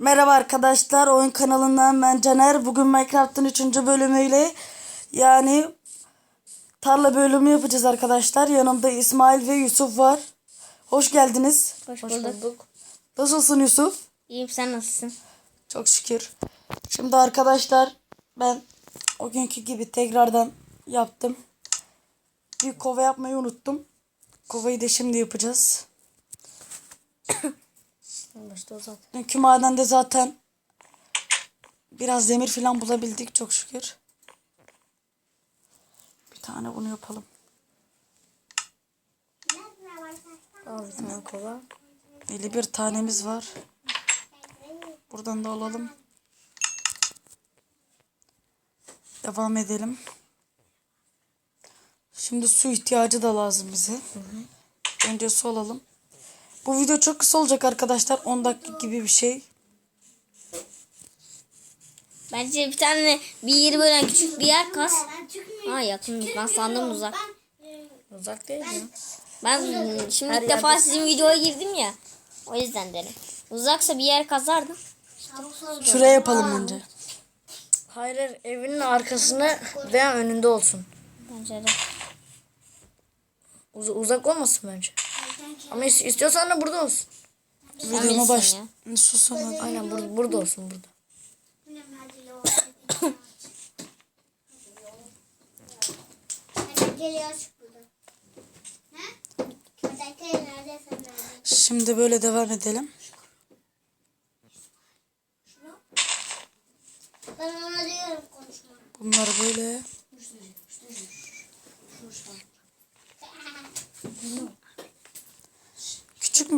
Merhaba arkadaşlar, oyun kanalından ben Caner. Bugün Minecraft'ın 3. bölümüyle yani tarla bölümü yapacağız arkadaşlar. Yanımda İsmail ve Yusuf var. Hoş geldiniz. Hoş, bulduk. Nasılsın Yusuf? İyiyim sen nasılsın? Çok şükür. Şimdi arkadaşlar ben o günkü gibi tekrardan yaptım. Bir kova yapmayı unuttum. Kovayı da şimdi yapacağız. Başta o zaten. Dünkü madende zaten biraz demir falan bulabildik çok şükür. Bir tane bunu yapalım. Al bir tane kova. 51 tanemiz var. Buradan da alalım. Devam edelim. Şimdi su ihtiyacı da lazım bize. Önce su alalım. Bu video çok kısa olacak arkadaşlar. 10 dakika gibi bir şey. Bence bir tane bir yeri böyle küçük bir yer kas. Ha yakın ben sandım uzak. Uzak değil mi? Ben şimdi ilk defa sizin videoya girdim ya. O yüzden dedim. Uzaksa bir yer kazardım. Şuraya yapalım bence. Hayır hayır, evinin arkasına veya önünde olsun. Bence de. Uz- uzak olmasın bence. Ama is- istiyorsan da burada olsun. Videoma baş... Susun hadi. Aynen bur- burada olsun burada. Burada. Şimdi böyle devam edelim. Ben ona diyorum konuşma. Bunlar böyle.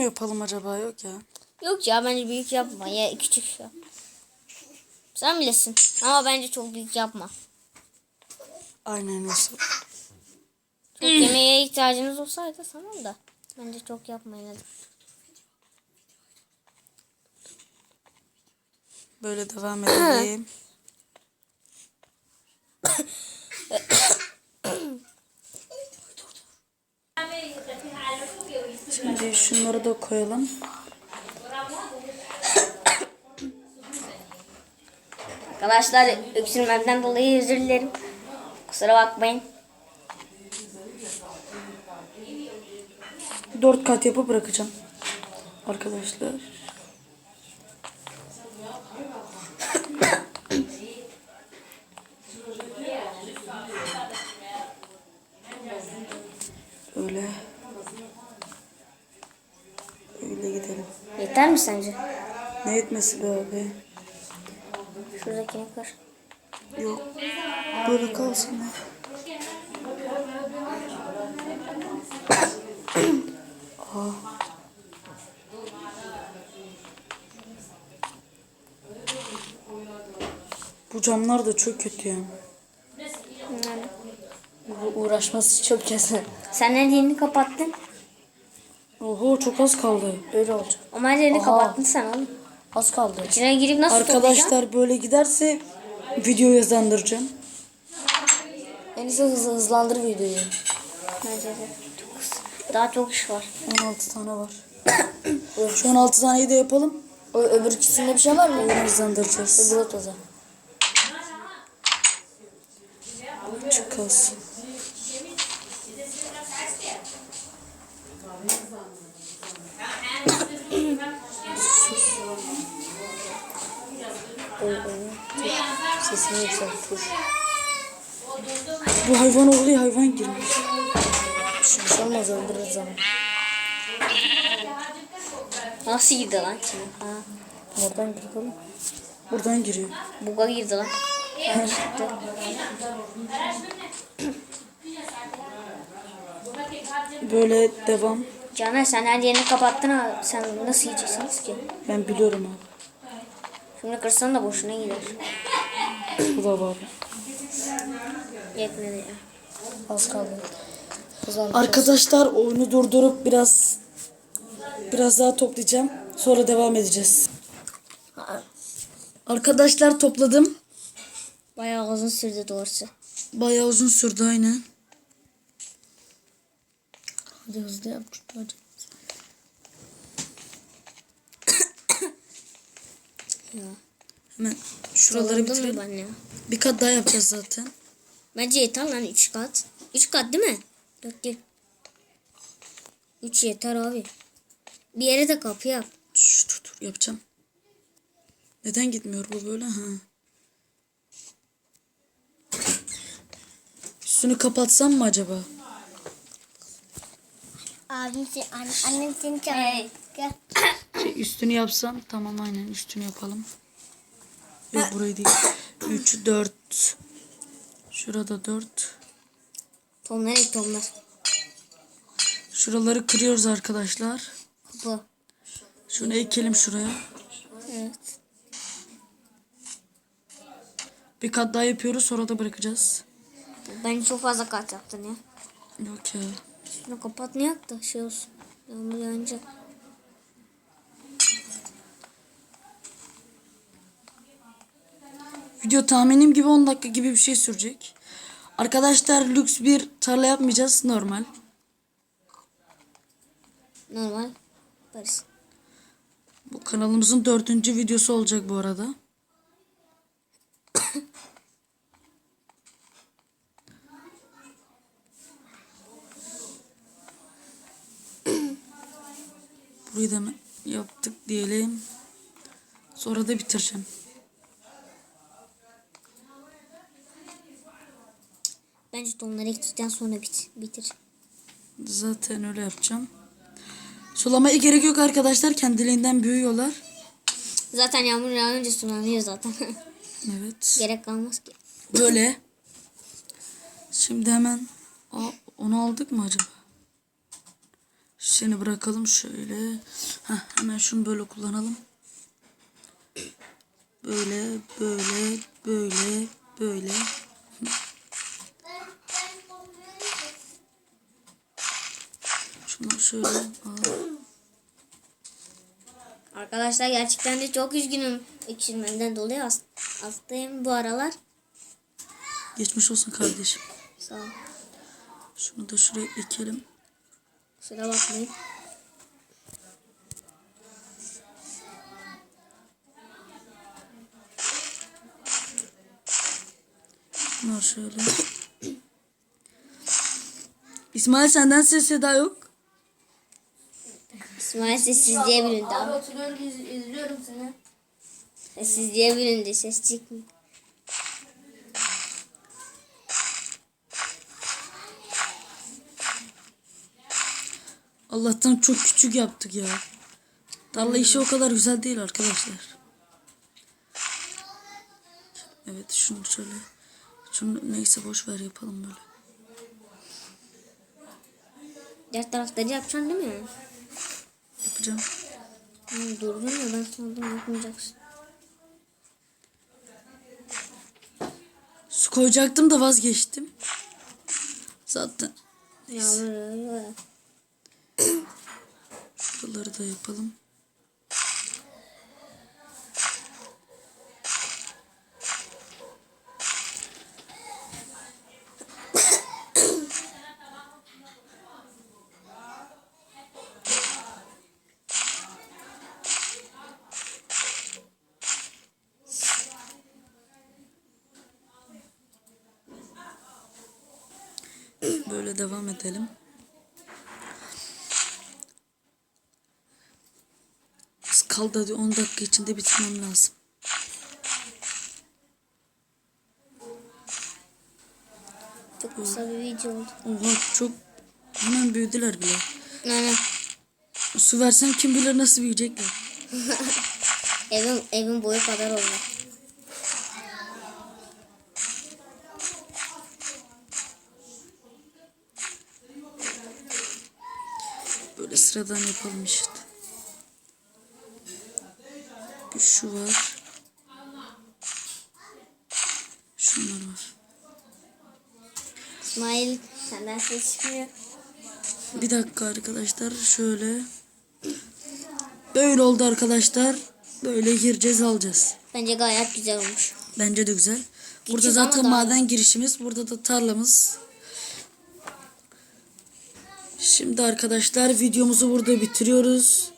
Mü yapalım acaba yok ya. Yok ya bence büyük yapma. Ya küçük yap. Sen bilirsin. Ama bence çok büyük yapma. Aynen nasıl. Çok yemeğe ihtiyacınız olsaydı tamam da. Bence çok yapmayın hadi. Böyle devam edelim. Şimdi şunları da koyalım. Arkadaşlar öksürmemden dolayı özür dilerim. Kusura bakmayın. Dört kat yapıp bırakacağım. Arkadaşlar. Böyle. Böyle gidelim. Yeter mi sence? Ne etmesi be abi? Şuradakini kır. Yok. Böyle kalsın. ya. Aa. Bu camlar da çok kötü ya. Bu uğraşması çok kesin. Sen ne diyeni kapattın? Oho çok az kaldı. Öyle olacak. Ama her yerini Aha. kapattın sen oğlum. Az kaldı. İçine girip nasıl? Arkadaşlar böyle giderse video yazandıracağım. En iyisi hız- hızlandır videoyu. Bence de. Daha çok iş var. 16 tane var. Şu 16 taneyi de yapalım. O, öbür ikisinde bir şey var mı? Oyunu hızlandıracağız. Öbür otoza. Çok az. Sesini yükseltir. Bu hayvan oğlu hayvan girmiş. Bir şey olmaz öldürürüz ama. Nasıl girdi lan içine? Ha. Oradan girdik oğlum. Buradan giriyor. Buga girdi lan. Çıktı. Böyle devam. Caner sen her yerini kapattın ha. Sen nasıl yiyeceksiniz ki? Ben biliyorum abi. Şimdi kırsan da boşuna gider. Bu da var. Yetmedi ya. Az kaldı. Arkadaşlar oyunu durdurup biraz biraz daha toplayacağım. Sonra devam edeceğiz. Arkadaşlar topladım. Bayağı uzun sürdü doğrusu. Bayağı uzun sürdü aynen. Hadi hızlı yap. Hadi. Ya. Hemen şuraları bitirelim. ben ya? Bir kat daha yapacağız zaten. Bence yeter lan 3 kat. 3 kat değil mi? 4 değil. 3 yeter abi. Bir yere de kapı yap. Şş, dur dur yapacağım. Neden gitmiyor bu böyle? Ha. Üstünü kapatsam mı acaba? Abim seni, an, annem seni çağırıyor. Gel. Şey, üstünü yapsam tamam aynen üstünü yapalım. Yok burayı değil. 3, 4. Şurada 4. Tomlar ek tomlar. Şuraları kırıyoruz arkadaşlar. Kapı. Şunu ekelim şuraya. Evet. Bir kat daha yapıyoruz sonra da bırakacağız. Bence çok fazla kat yaptın ya. Yok ya. Şunu kapat ne yaptı? Şey olsun. Yağmur yağınca. Video tahminim gibi 10 dakika gibi bir şey sürecek. Arkadaşlar lüks bir tarla yapmayacağız normal. Normal. Yaparız. Bu kanalımızın dördüncü videosu olacak bu arada. Burayı da yaptık diyelim. Sonra da bitireceğim. Bence tomları ektikten sonra bit bitir. Zaten öyle yapacağım. Sulamaya gerek yok arkadaşlar. Kendiliğinden büyüyorlar. Zaten yağmur yağınca sulanıyor zaten. Evet. Gerek kalmaz ki. Böyle. Şimdi hemen Aa, onu aldık mı acaba? Seni bırakalım şöyle. Heh, hemen şunu böyle kullanalım. Böyle, böyle, böyle, böyle. Şunları şöyle. Arkadaşlar gerçekten de çok üzgünüm. Öksürmemden dolayı hast- hastayım bu aralar. Geçmiş olsun kardeşim. Sağ ol. Şunu da şuraya ekelim. Kusura bakmayın. Bunlar şöyle. İsmail senden ses seda yok. İsmail sessizliğe büründü abi. oturuyorum izliyorum seni. Sessizliğe büründü. Ses çıkmıyor. Allah'tan çok küçük yaptık ya. Tarla işi o kadar güzel değil arkadaşlar. Evet şunu şöyle. Şunu neyse boş ver yapalım böyle. Diğer tarafları yapacaksın değil mi? Yapacağım. Hı, durdun ya ben sandım yapmayacaksın. Su koyacaktım da vazgeçtim. Zaten Yağmur şuraları da yapalım. Böyle devam edelim. Az kaldı hadi 10 dakika içinde bitirmem lazım. Çok kısa bir video oldu. Oha çok hemen büyüdüler bile. Yani Su versem kim bilir nasıl büyüyecekler. evin, evin boyu kadar oldu. Böyle sıradan yapalım işte. Bir şu var. Şunlar var. İsmail senden ses çıkmıyor. Bir dakika arkadaşlar şöyle. Böyle oldu arkadaşlar. Böyle gireceğiz alacağız. Bence gayet güzel olmuş. Bence de güzel. Burada Küçük zaten daha- maden girişimiz. Burada da tarlamız. Şimdi arkadaşlar videomuzu burada bitiriyoruz.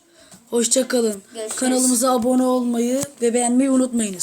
Hoşça kalın. Görüşürüz. Kanalımıza abone olmayı ve beğenmeyi unutmayınız.